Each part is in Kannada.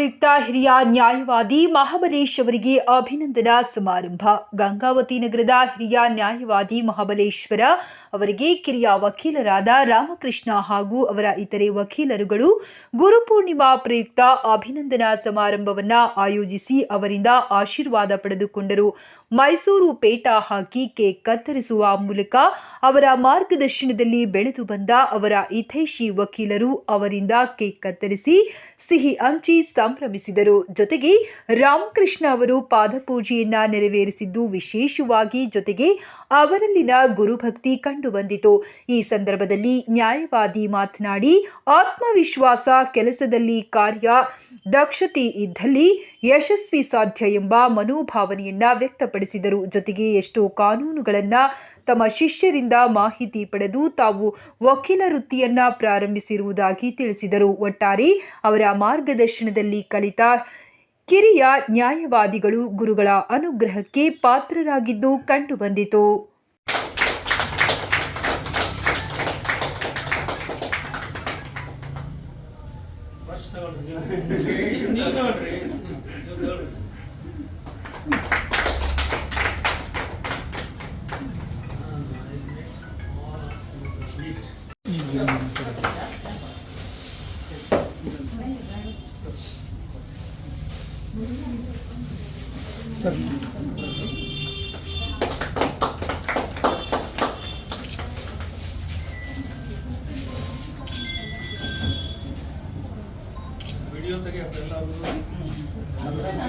ಪ್ರಯುಕ್ತ ಹಿರಿಯ ನ್ಯಾಯವಾದಿ ಮಹಾಬಲೇಶ್ ಅವರಿಗೆ ಅಭಿನಂದನಾ ಸಮಾರಂಭ. ಗಂಗಾವತಿ ನಗರದ ಹಿರಿಯ ನ್ಯಾಯವಾದಿ ಮಹಾಬಲೇಶ್ವರ ಅವರಿಗೆ ಕಿರಿಯ ವಕೀಲರಾದ ರಾಮಕೃಷ್ಣ ಹಾಗೂ ಅವರ ಇತರೆ ವಕೀಲರುಗಳು ಗುರುಪೂರ್ಣಿಮಾ ಪ್ರಯುಕ್ತ ಅಭಿನಂದನಾ ಸಮಾರಂಭವನ್ನ ಆಯೋಜಿಸಿ ಅವರಿಂದ ಆಶೀರ್ವಾದ ಪಡೆದುಕೊಂಡರು. ಮೈಸೂರು ಪೇಟ ಹಾಕಿ ಕೇಕ್ ಕತ್ತರಿಸುವ ಮೂಲಕ ಅವರ ಮಾರ್ಗದರ್ಶನದಲ್ಲಿ ಬೆಳೆದು ಬಂದ ಅವರ ಹಿತೈಷಿ ವಕೀಲರು ಅವರಿಂದ ಕೇಕ್ ಕತ್ತರಿಸಿ ಸಿಹಿ ಹಂಚಿ ಸಂಭ್ರಮಿಸಿದರು. ಜೊತೆಗೆ ರಾಮಕೃಷ್ಣ ಅವರು ಪಾದಪೂಜೆಯನ್ನ ನೆರವೇರಿಸಿದ್ದು ವಿಶೇಷವಾಗಿ ಜೊತೆಗೆ ಅವರಲ್ಲಿನ ಗುರುಭಕ್ತಿ ಕಂಡುಬಂದಿತು. ಈ ಸಂದರ್ಭದಲ್ಲಿ ನ್ಯಾಯವಾದಿ ಮಾತನಾಡಿ, ಆತ್ಮವಿಶ್ವಾಸ ಕೆಲಸದಲ್ಲಿ ಕಾರ್ಯ, ದಕ್ಷತೆ ಇದ್ದಲ್ಲಿ ಯಶಸ್ವಿ ಸಾಧ್ಯ ಎಂಬ ಮನೋಭಾವನೆಯನ್ನ ವ್ಯಕ್ತಪಡಿಸಿದರು. ಜೊತೆಗೆ ಎಷ್ಟೋ ಕಾನೂನುಗಳನ್ನ ತಮ್ಮ ಶಿಷ್ಯರಿಂದ ಮಾಹಿತಿ ಪಡೆದು ತಾವು ವಕೀಲ ವೃತ್ತಿಯನ್ನ ಪ್ರಾರಂಭಿಸಿರುವುದಾಗಿ ತಿಳಿಸಿದರು. ಒಟ್ಟಾರೆ ಅವರ ಮಾರ್ಗದರ್ಶನದಲ್ಲಿ ಕಲಿತ ಕಿರಿಯ ನ್ಯಾಯವಾದಿಗಳು ಗುರುಗಳ ಅನುಗ್ರಹಕ್ಕೆ ಪಾತ್ರರಾಗಿದ್ದು ಕಂಡುಬಂದಿತು. ವಿಡಿಯೋ ತೆಗಿಯಪ್ಪ ಎಲ್ಲರೂ ಗೊತ್ತಾಗ್ತಾ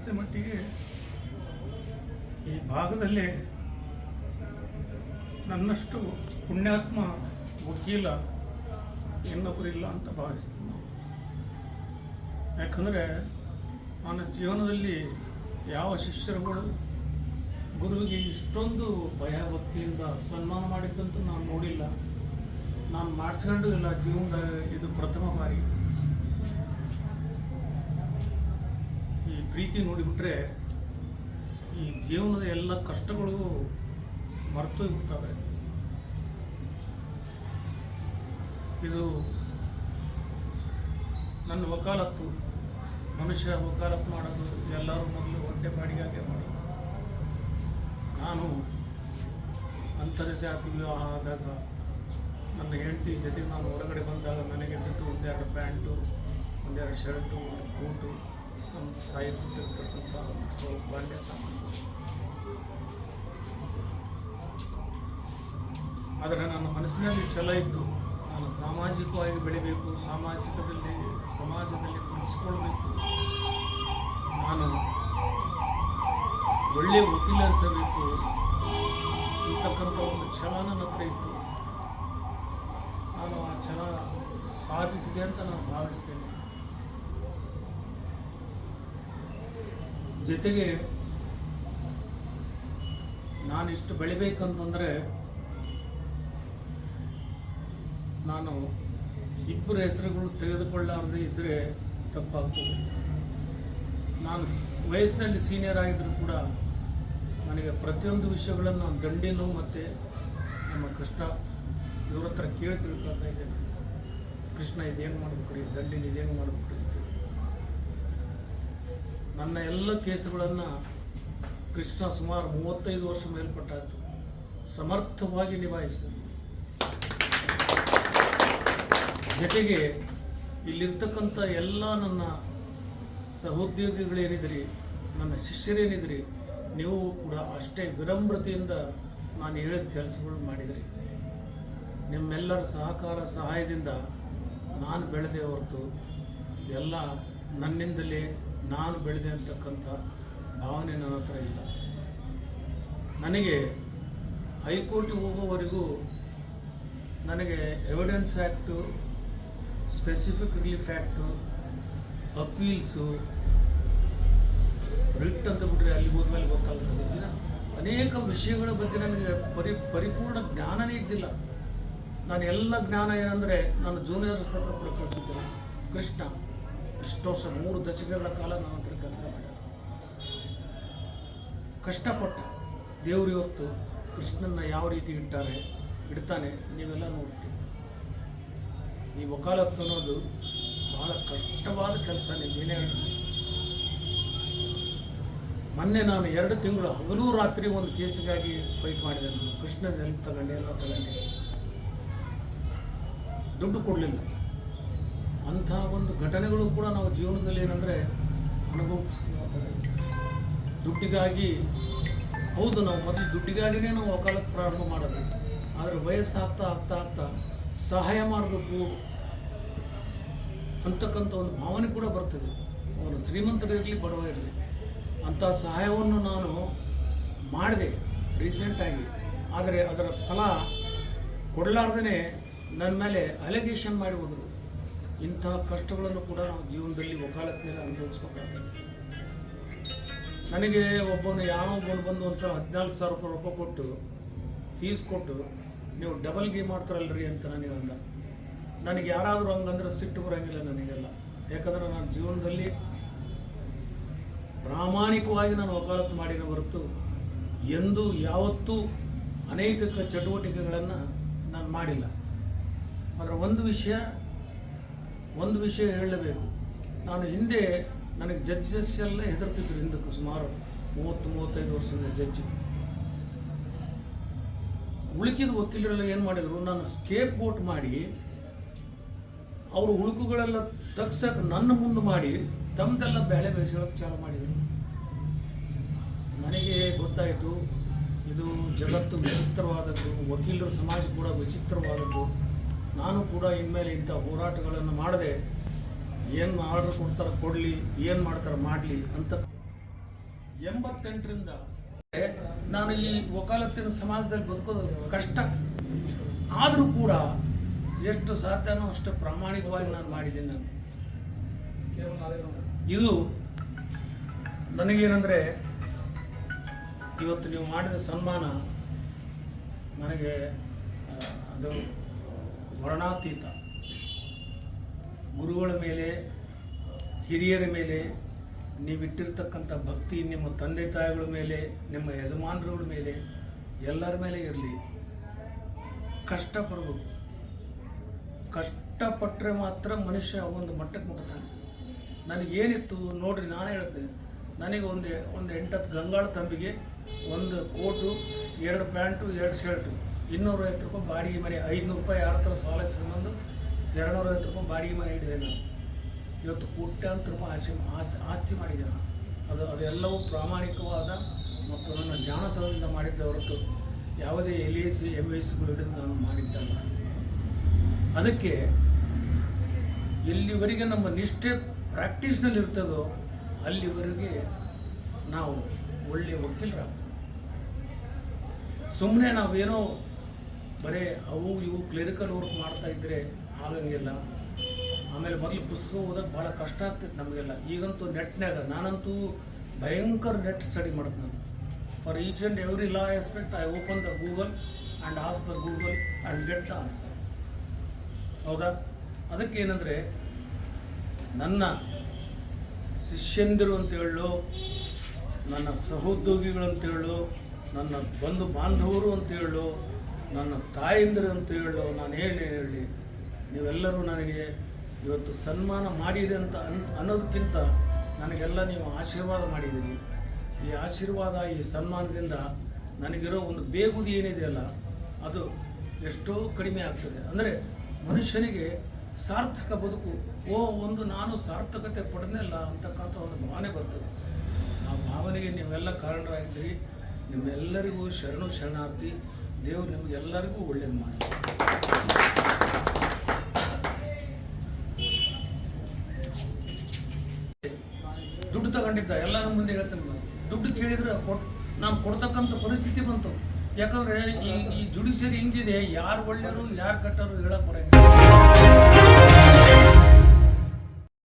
ಅನಿಸೋ ಮಟ್ಟಿಗೆ ಈ ಭಾಗದಲ್ಲಿ ನನ್ನಷ್ಟು ಪುಣ್ಯಾತ್ಮ ವಕೀಲ ಇನ್ನೊಬ್ಬರಿಲ್ಲ ಅಂತ ಭಾವಿಸ್ತೀನಿ ಯಾಕಂದರೆ ನನ್ನ ಜೀವನದಲ್ಲಿ ಯಾವ ಶಿಷ್ಯರುಗಳು ಗುರುವಿಗೆ ಇಷ್ಟೊಂದು ಭಯ ಭಕ್ತಿಯಿಂದ ಸನ್ಮಾನ ಮಾಡಿದ್ದಂತೂ ನಾನು ನೋಡಿಲ್ಲ. ನಾನು ಮಾಡಿಸ್ಕೊಂಡು ಇಲ್ಲ ಜೀವನದಾಗ ಇದು ಪ್ರಥಮ ಬಾರಿ ಈ ಪ್ರೀತಿ ನೋಡಿಬಿಟ್ರೆ ಈ ಜೀವನದ ಎಲ್ಲ ಕಷ್ಟಗಳು ಮರೆತು ಹೋಗ್ತವೆ ಇದು ನನ್ನ ವಕಾಲತ್ತು, ಮನುಷ್ಯ ವಕಾಲತ್ತು ಮಾಡೋದು ಎಲ್ಲರೂ ಮೊದಲು ಹೊಟ್ಟೆ ಬಾಡಿಗೆ ಮಾಡಿ. ನಾನು ಅಂತರ್ಜಾತಿ ವಿವಾಹ ಆದಾಗ ನನ್ನ ಹೆಂಡತಿ ಜೊತೆ ನಾನು ಹೊರಗಡೆ ಬಂದಾಗ ನನಗೆ ಒಂದೆರಡು ಪ್ಯಾಂಟು, ಒಂದೆರಡು ಶರ್ಟು, ಒಂದು ಕೋಟು. ನಮ್ಮ ತಾಯಿ ಕೊಟ್ಟಿರ್ತಕ್ಕಂಥ ಬಾಂಡೆ ಸಾಮಾನು ಆದರೆ ನನ್ನ ಮನಸ್ಸಿನಲ್ಲಿ ಛಲ ಇತ್ತು. ನಾನು ಸಾಮಾಜಿಕವಾಗಿ ಬೆಳಿಬೇಕು, ಸಾಮಾಜಿಕದಲ್ಲಿ, ಸಮಾಜದಲ್ಲಿ ಕುಳಿಸ್ಕೊಳ್ಬೇಕು. ನಾನು ಒಳ್ಳೆಯ ವಕೀಲ ಅನಿಸಬೇಕು. ಅಂತಕ್ಕಂಥ ಒಂದು ಛಲ ನನ್ನ ಹತ್ರ ಇತ್ತು. ನಾನು ಆ ಛಲ ಸಾಧಿಸಿದೆ ಅಂತ ನಾನು ಭಾವಿಸ್ತೇನೆ. ಜೊತೆಗೆ ನಾನಿಷ್ಟು ಬೆಳಿಬೇಕಂತಂದರೆ ನಾನು ಇಬ್ಬರು ಹೆಸರುಗಳು ತೆಗೆದುಕೊಳ್ಳಾರದೆ ಇದ್ದರೆ ತಪ್ಪಾಗ್ತದೆ. ನಾನು ವಯಸ್ಸಿನಲ್ಲಿ ಸೀನಿಯರ್ ಆಗಿದ್ದರೂ ಕೂಡ ನನಗೆ ಪ್ರತಿಯೊಂದು ವಿಷಯಗಳನ್ನು ದಂಡಿನು ಮತ್ತು ನಮ್ಮ ಕೃಷ್ಣ ಇವ್ರ ಹತ್ರ ಕೇಳಿ ತಿಳ್ಕೊಳ್ತಾ ಇದ್ದೇನೆ. ಕೃಷ್ಣ ಇದೇನು ಮಾಡ್ಬೇಕು ರೀ? ದಂಡಿನ ಇದೇನು ಮಾಡ್ಬೇಕು ರೀ? ನನ್ನ ಎಲ್ಲ ಕೇಸುಗಳನ್ನು ಕೃಷ್ಣ ಸುಮಾರು ಮೂವತ್ತೈದು ವರ್ಷ ಮೇಲ್ಪಟ್ಟಾಯಿತು. ಸಮರ್ಥವಾಗಿ ನಿಭಾಯಿಸಿದೆ ಜೊತೆಗೆ ಇಲ್ಲಿರ್ತಕ್ಕಂಥ ಎಲ್ಲ ನನ್ನ ಸಹೋದ್ಯೋಗಿಗಳೇನಿದ್ರಿ, ನನ್ನ ಶಿಷ್ಯರೇನಿದ್ರಿ, ನೀವು ಕೂಡ ಅಷ್ಟೇ ವಿನಮ್ರತೆಯಿಂದ ನಾನು ಹೇಳಿದ ಕೆಲಸಗಳು ಮಾಡಿದ್ರಿ. ನಿಮ್ಮೆಲ್ಲರ ಸಹಕಾರ ಸಹಾಯದಿಂದ ನಾನು ಬೆಳೆದೆ ಹೊರತು ಎಲ್ಲ ನನ್ನಿಂದಲೇ ನಾನು ಬೆಳೆದೆ ಅಂತಕ್ಕಂಥ ಭಾವನೆ ನನ್ನ ಹತ್ರ ಇಲ್ಲ. ನನಗೆ ಹೈಕೋರ್ಟಿಗೆ ಹೋಗೋವರೆಗೂ ನನಗೆ evidence act specific relief act appeals writ ಅಂತ ಬಿಟ್ಟರೆ ಅಲ್ಲಿ ಹೋದ್ಮೇಲೆ ಗೊತ್ತಾಗ್ತದೆ. ಅನೇಕ ವಿಷಯಗಳ ಬಗ್ಗೆ ನನಗೆ ಪರಿ, ಪರಿಪೂರ್ಣ ಜ್ಞಾನನೇ ಇದ್ದಿಲ್ಲ. ನಾನು ಎಲ್ಲ ಜ್ಞಾನ ಏನಂದರೆ ನಾನು ಜೂನಿಯರ್ಸ್ ಹತ್ರ ಪಡ್ಕೊಳ್ತಿದ್ದೆ ಕೃಷ್ಣ. ಇಷ್ಟು ವರ್ಷ, ಮೂರು ದಶಕಗಳ ಕಾಲ ನಾನು ಹತ್ರ ಕೆಲಸ ಮಾಡಿದೆ ಕಷ್ಟಪಟ್ಟ ದೇವರು ಇವತ್ತು ಕೃಷ್ಣನ್ನ ಯಾವ ರೀತಿ ಇಟ್ಟಾರೆ ಇಡ್ತಾನೆ, ನೀವೆಲ್ಲ ನೋಡ್ತೀರಿ. ಈ ವಕಾಲತ್ತು ಅನ್ನೋದು ಬಹಳ ಕಷ್ಟವಾದ ಕೆಲಸ ನೀವೇನೇ ಮೊನ್ನೆ ನಾನು ಎರಡು ತಿಂಗಳು ಹಗಲು ರಾತ್ರಿ ಒಂದು ಕೇಸಿಗಾಗಿ ಫೈಟ್ ಮಾಡಿದೆ ನಾನು. ಕೃಷ್ಣನ ಹೆಲ್ಪ್ ತಗೊಂಡೆ, ಎಲ್ಲ ತಗೊಂಡೆ. ದುಡ್ಡು ಕೊಡಲಿಲ್ಲ. ಅಂಥ ಒಂದು ಘಟನೆಗಳು ಕೂಡ ನಾವು ಜೀವನದಲ್ಲಿ ಏನಂದರೆ ಅನುಭವಿಸ್ಕೊಳ್ತಾರೆ ದುಡ್ಡಿಗಾಗಿ, ಹೌದು, ನಾವು ಮೊದಲು ದುಡ್ಡಿಗಾಗಿನೇ ನಾವು ವಕಾಲತ್ ಪ್ರಾರಂಭ ಮಾಡಬೇಕು. ಆದರೆ ವಯಸ್ಸಾಗ್ತಾ ಆಗ್ತಾ ಆಗ್ತಾ ಸಹಾಯ ಮಾಡಬೇಕು ಅಂತಕ್ಕಂಥ ಒಂದು ಭಾವನೆ ಕೂಡ ಬರ್ತದೆ. ಅವನು ಶ್ರೀಮಂತರಿರಲಿ ಬಡವ ಇರಲಿ. ಅಂಥ ಸಹಾಯವನ್ನು ನಾನು ಮಾಡಿದೆ ರೀಸೆಂಟಾಗಿ. ಆದರೆ ಅದರ ಫಲ ಕೊಡಲಾರ್ದೇ ನನ್ನ ಮೇಲೆ ಅಲಿಗೇಷನ್ ಮಾಡಿ ಹೋದರು. ಇಂಥ ಕಷ್ಟಗಳನ್ನು ಕೂಡ ನಾವು ಜೀವನದಲ್ಲಿ ವಕಾಲತ್ತಿನಲ್ಲಿ ಅನುಭವಿಸ್ಬೇಕಾಗ್ತದೆ. ನನಗೆ ಒಬ್ಬನು ಯಾವ ಒಬ್ಬನು ಬಂದು ಒಂದು ಸಲ ಹದಿನಾಲ್ಕು ಸಾವಿರ ರೂಪಾಯಿ ರೂಪಾಯಿ ಕೊಟ್ಟು ಫೀಸ್ ಕೊಟ್ಟು, ನೀವು ಡಬಲ್ ಗೇಮ್ ಮಾಡ್ತಾರಲ್ರಿ ಅಂತ ನನಗೆ ಅಂದ. ನನಗೆ ಯಾರಾದರೂ ಹಂಗಂದ್ರೆ ಸಿಟ್ಟು ಬರೋಂಗಿಲ್ಲ ನನಗೆಲ್ಲ. ಯಾಕಂದ್ರೆ ನಾನು ಜೀವನದಲ್ಲಿ ಪ್ರಾಮಾಣಿಕವಾಗಿ ನಾನು ವಕಾಲತ್ತು ಮಾಡಿನ ಹೊರತು ಎಂದು ಯಾವತ್ತೂ ಅನೈತಿಕ ಚಟುವಟಿಕೆಗಳನ್ನು ನಾನು ಮಾಡಿಲ್ಲ. ಆದರೆ ಒಂದು ವಿಷಯ ಒಂದು ವಿಷಯ ಹೇಳಲೇಬೇಕು. ನಾನು ಹಿಂದೆ ನನಗೆ ಜಡ್ಜಸ್ ಎಲ್ಲ ಹೆದರ್ತಿದ್ರು ಹಿಂದಕ್ಕೆ ಸುಮಾರು ಮೂವತ್ತು, ಮೂವತ್ತೈದು ವರ್ಷದ ಜಡ್ಜ್ ಉಳುಕಿದ ವಕೀಲರೆಲ್ಲ ಏನು ಮಾಡಿದರು? ನಾನು ಸ್ಕೇಪ್ ಬೋಟ್ ಮಾಡಿ, ಅವರು ಉಳುಕುಗಳೆಲ್ಲ ತಗ್ಸಕ್ಕೆ ನನ್ನ ಮುಂದೆ ಮಾಡಿ ತಮ್ಮದೆಲ್ಲ ಬೆಳೆ ಬೆಳೆಸೋಕೆ ಚಾಲು ಮಾಡಿದರು. ನನಗೆ ಗೊತ್ತಾಯಿತು, ಇದು ಜಗತ್ತು ವಿಚಿತ್ರವಾದದ್ದು, ವಕೀಲರ ಸಮಾಜ ಕೂಡ ವಿಚಿತ್ರವಾದದ್ದು. ನಾನು ಕೂಡ ಇನ್ಮೇಲೆ ಇಂಥ ಹೋರಾಟಗಳನ್ನು ಮಾಡದೆ ಏನು ಆರ್ಡರ್ ಕೊಡ್ತಾರೆ ಕೊಡಲಿ, ಏನು ಮಾಡ್ತಾರೆ ಮಾಡಲಿ ಅಂತ ಎಂಬತ್ತೆಂಟರಿಂದ ನಾನು ಈ ವಕಾಲತ್ತಿನ ಸಮಾಜದಲ್ಲಿ ಬದುಕೋದು ಕಷ್ಟ. ಆದರೂ ಕೂಡ ಎಷ್ಟು ಸಾಧ್ಯನೋ ಅಷ್ಟು ಪ್ರಾಮಾಣಿಕವಾಗಿ ನಾನು ಮಾಡಿದ್ದೀನಿ ನಾನು. ಇದು ನನಗೇನೆಂದರೆ ಇವತ್ತು ನೀವು ಮಾಡಿದ ಸನ್ಮಾನ ನನಗೆ ಅದು ವರ್ಣಾತೀತ ಗುರುಗಳ ಮೇಲೆ, ಹಿರಿಯರ ಮೇಲೆ, ನೀವಿಟ್ಟಿರ್ತಕ್ಕಂಥ ಭಕ್ತಿ ನಿಮ್ಮ ತಂದೆ ತಾಯಿಗಳ ಮೇಲೆ, ನಿಮ್ಮ ಯಜಮಾನರುಗಳ ಮೇಲೆ, ಎಲ್ಲರ ಮೇಲೆ ಇರಲಿ. ಕಷ್ಟಪಡಬೇಕು. ಕಷ್ಟಪಟ್ಟರೆ ಮಾತ್ರ ಮನುಷ್ಯ ಒಂದು ಮಟ್ಟಕ್ಕೆ ಮುಟ್ತಾನೆ. ನನಗೇನಿತ್ತು ನೋಡ್ರಿ, ನಾನು ಹೇಳ್ತೇನೆ. ನನಗೆ ಒಂದು ಒಂದು ಎಂಟತ್ತು ಗಂಗಾಳ ತಂಬಿಗೆ ಒಂದು ಕೋಟು, ಎರಡು ಪ್ಯಾಂಟು, ಎರಡು ಶರ್ಟು. ಇನ್ನೂರೈವತ್ತು ರೂಪಾಯಿ ಬಾಡಿಗೆ ಮನೆ, ಐದುನೂರು ರೂಪಾಯಿ ಯಾರ ಹತ್ರ ಸಾಲ ಇಸ್ಕೊಂಬಂದು ಎರಡುನೂರೈವತ್ತು ರೂಪಾಯಿ ಬಾಡಿಗೆ ಮನೆ ಹಿಡಿದೆ ನಾನು. ಇವತ್ತು ಕೋಟ್ಯಾಂತರ ರೂಪಾಯಿ ಆಸ್ತಿ, ಆಸ್- ಆಸ್ತಿ ಮಾಡಿದೆ ನಾನು. ಅದು, ಅದೆಲ್ಲವೂ ಪ್ರಾಮಾಣಿಕವಾದ ಮತ್ತು ನನ್ನ ಜಾಣತನದಿಂದ ಮಾಡಿದ್ದ ಹೊರತು ಯಾವುದೇ L A C M A ಸಿಗಳು ಹಿಡಿದು ನಾನು ಮಾಡಿದ್ದಲ್ಲ ಅದಕ್ಕೆ ಎಲ್ಲಿವರೆಗೆ ನಮ್ಮ ನಿಷ್ಠೆ ಪ್ರಾಕ್ಟೀಸ್ನಲ್ಲಿ ಇರ್ತದೋ ಅಲ್ಲಿವರೆಗೆ ನಾವು ಒಳ್ಳೆಯ ವಕೀಲರಾಗ್ತೀವಿ. ಸುಮ್ಮನೆ ನಾವೇನೋ ಬರೀ ಅವು ಇವು ಕ್ಲಿನಿಕಲ್ ವರ್ಕ್ ಮಾಡ್ತಾ ಇದ್ದರೆ ಆಗಂಗಿಲ್ಲ ಆಮೇಲೆ ಮೊದಲು ಪುಸ್ತಕ ಓದೋಕೆ ಭಾಳ ಕಷ್ಟ ಆಗ್ತಿತ್ತು ನಮಗೆಲ್ಲ. ಈಗಂತೂ ನೆಟ್ನ್ಯಾಗ ನಾನಂತೂ ಭಯಂಕರ ನೆಟ್ ಸ್ಟಡಿ ಮಾಡ್ತೀನಿ ನಾನು. For each and every law aspect I open the Google and ask the Google and get the answer ಹೌದಾ? ಅದಕ್ಕೆ ಏನಂದರೆ, ನನ್ನ ಶಿಷ್ಯಂದಿರು ಅಂತ ಹೇಳು, ನನ್ನ ಸಹೋದ್ಯೋಗಿಗಳು ಅಂತ ಹೇಳು, ನನ್ನ ಬಂಧು ಬಾಂಧವರು ಅಂತ ಹೇಳು ನನ್ನ ತಾಯಂದಿರು ಅಂತ ಹೇಳೋ ನಾನು ಹೇಳಿ ಹೇಳಿ, ನೀವೆಲ್ಲರೂ ನನಗೆ ಇವತ್ತು ಸನ್ಮಾನ ಮಾಡಿದೆ ಅಂತ ಅನ್, ಅನ್ನೋದಕ್ಕಿಂತ ನನಗೆಲ್ಲ ನೀವು ಆಶೀರ್ವಾದ ಮಾಡಿದ್ದೀರಿ. ಈ ಆಶೀರ್ವಾದ, ಈ ಸನ್ಮಾನದಿಂದ ನನಗಿರೋ ಒಂದು ಬೇಗುದಿ ಏನಿದೆಯಲ್ಲ ಅದು ಎಷ್ಟೋ ಕಡಿಮೆ ಆಗ್ತದೆ. ಅಂದರೆ ಮನುಷ್ಯನಿಗೆ ಸಾರ್ಥಕ ಬದುಕು, ಓ, ಒಂದು ನಾನು ಸಾರ್ಥಕತೆ ಪಡೆದಿಲ್ಲ ಅಂತಕ್ಕಂಥ ಒಂದು ಭಾವನೆ ಬರ್ತದೆ. ಆ ಭಾವನೆಗೆ ನೀವೆಲ್ಲ ಕಾರಣರಾಗಿದ್ದೀರಿ. ನಿಮ್ಮೆಲ್ಲರಿಗೂ ಶರಣು ಶರಣಾರ್ಥಿ. ದೇವರು ನಿಮಗೆಲ್ಲರಿಗೂ ಒಳ್ಳೇದು ಮಾಡಿ. ದುಡ್ಡು ತಗೊಂಡಿದ್ದ, ಎಲ್ಲರ ಮುಂದೆ ಹೇಳ್ತೇನೆ ನಾನು. ದುಡ್ಡು ಕೇಳಿದ್ರೆ ಕೊಟ್, ನಾವು ಕೊಡ್ತಕ್ಕಂಥ ಪರಿಸ್ಥಿತಿ ಬಂತು. ಯಾಕಂದ್ರೆ ಈ ಈ ಜುಡಿಷಿಯರಿ ಹಿಂಗಿದೆ? ಯಾರು ಒಳ್ಳೆಯರು ಯಾರು ಕಟ್ಟರು ಹೇಳಕ್ ಬರಂಗಿಲ್ಲ.